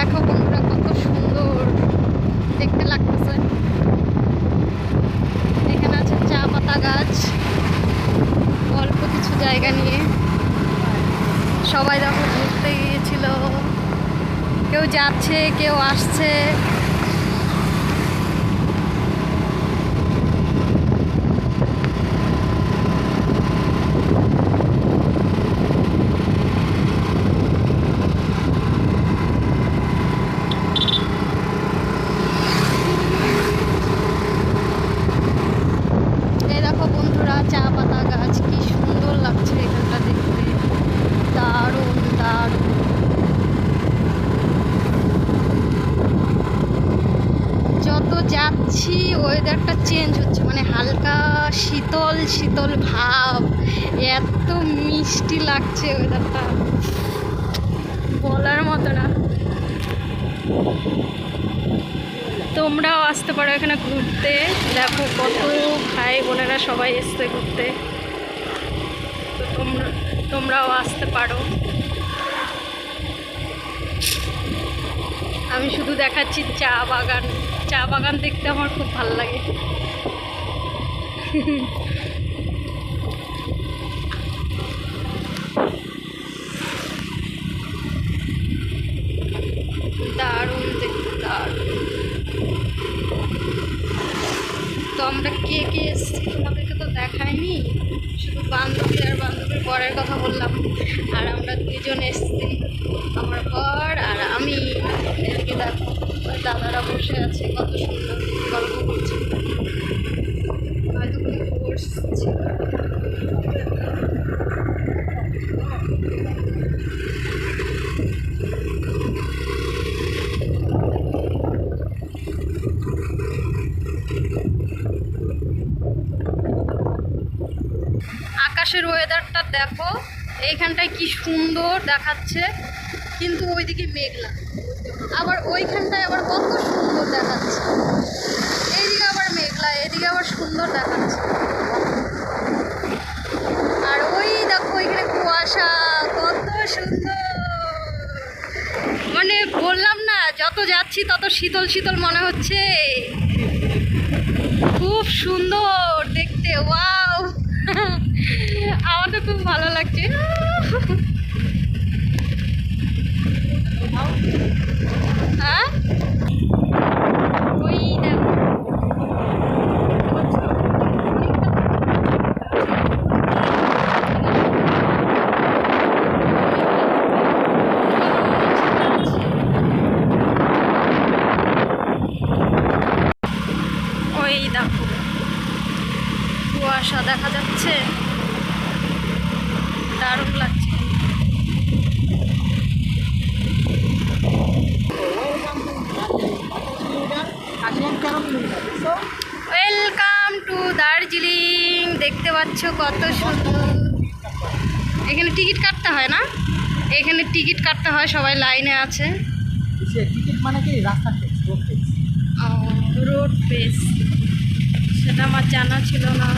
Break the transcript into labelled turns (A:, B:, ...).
A: দেখো বন্ধুরা কত সুন্দর। দেখতে লাগতেছে। এখানে আছে চা পাতা গাছ। অল্প কিছু জায়গা নিয়ে। সবাই যখন ঘুরতে গিয়েছিল। কেউ যাচ্ছে, কেউ আসছে এই দেখো বন্ধুরা চা পাতা গাছ কি সুন্দর লাগছে এখানটা দেখতে দারুণ দারুণ যত যাচ্ছি ওয়েদারটা চেঞ্জ হচ্ছে মানে হালকা শীতল শীতল ভাব। এত মিষ্টি লাগছে ওয়েদারটা বলার মতো না। তোমরাও আসতে পারো এখানে ঘুরতে। দেখো কত ভাই বোনেরা সবাই এসছে ঘুরতে। তো তোমরা তোমরাও আসতে পারো। আমি শুধু দেখাচ্ছি চা বাগান। চা বাগান দেখতে আমার খুব ভালো লাগে। দারুণ দেখতে, দারুণ। তো আমরা কে কে এসেছি তোমাদেরকে তো দেখাইনি, শুধু বান্ধবী আর বান্ধবীর বরের কথা বললাম। আর আমরা দুইজন এসেছি, আমার বর দেখো ওই দাদারা বসে আছে, কত সুন্দর গল্প করছে। হয়তো আকাশের ওয়েদারটা দেখো, এইখানটায় কি সুন্দর দেখাচ্ছে, কিন্তু ওইদিকে মেঘলা। আবার ওইখানটায় আবার কত সুন্দর দেখাচ্ছে। এইদিকে আবার মেঘলা এদিকে আবার সুন্দর দেখাচ্ছে। আর ওই দেখো ওইখানে কুয়াশা, কত সুন্দর। মানে বললাম না, যত যাচ্ছি তত শীতল শীতল মনে হচ্ছে। খুব সুন্দর দেখতে, ওয়াও। আমার তো খুব ভালো লাগছে হ্যাঁ ওই দেখো ওই দেখো কুয়াশা দেখা যাচ্ছে। দারুণ লাগছে। ওয়েলকাম টু দার্জিলিং দেখতে পাচ্ছ কত সুন্দর। এখানে টিকিট কাটতে হয় না? এখানে টিকিট কাটতে হয় সবাই লাইনে আছে।
B: টিকিট মানে কি? রাস্তা রোড ট্যাক্স
A: রোড পেস সেটা আমার জানা ছিল না।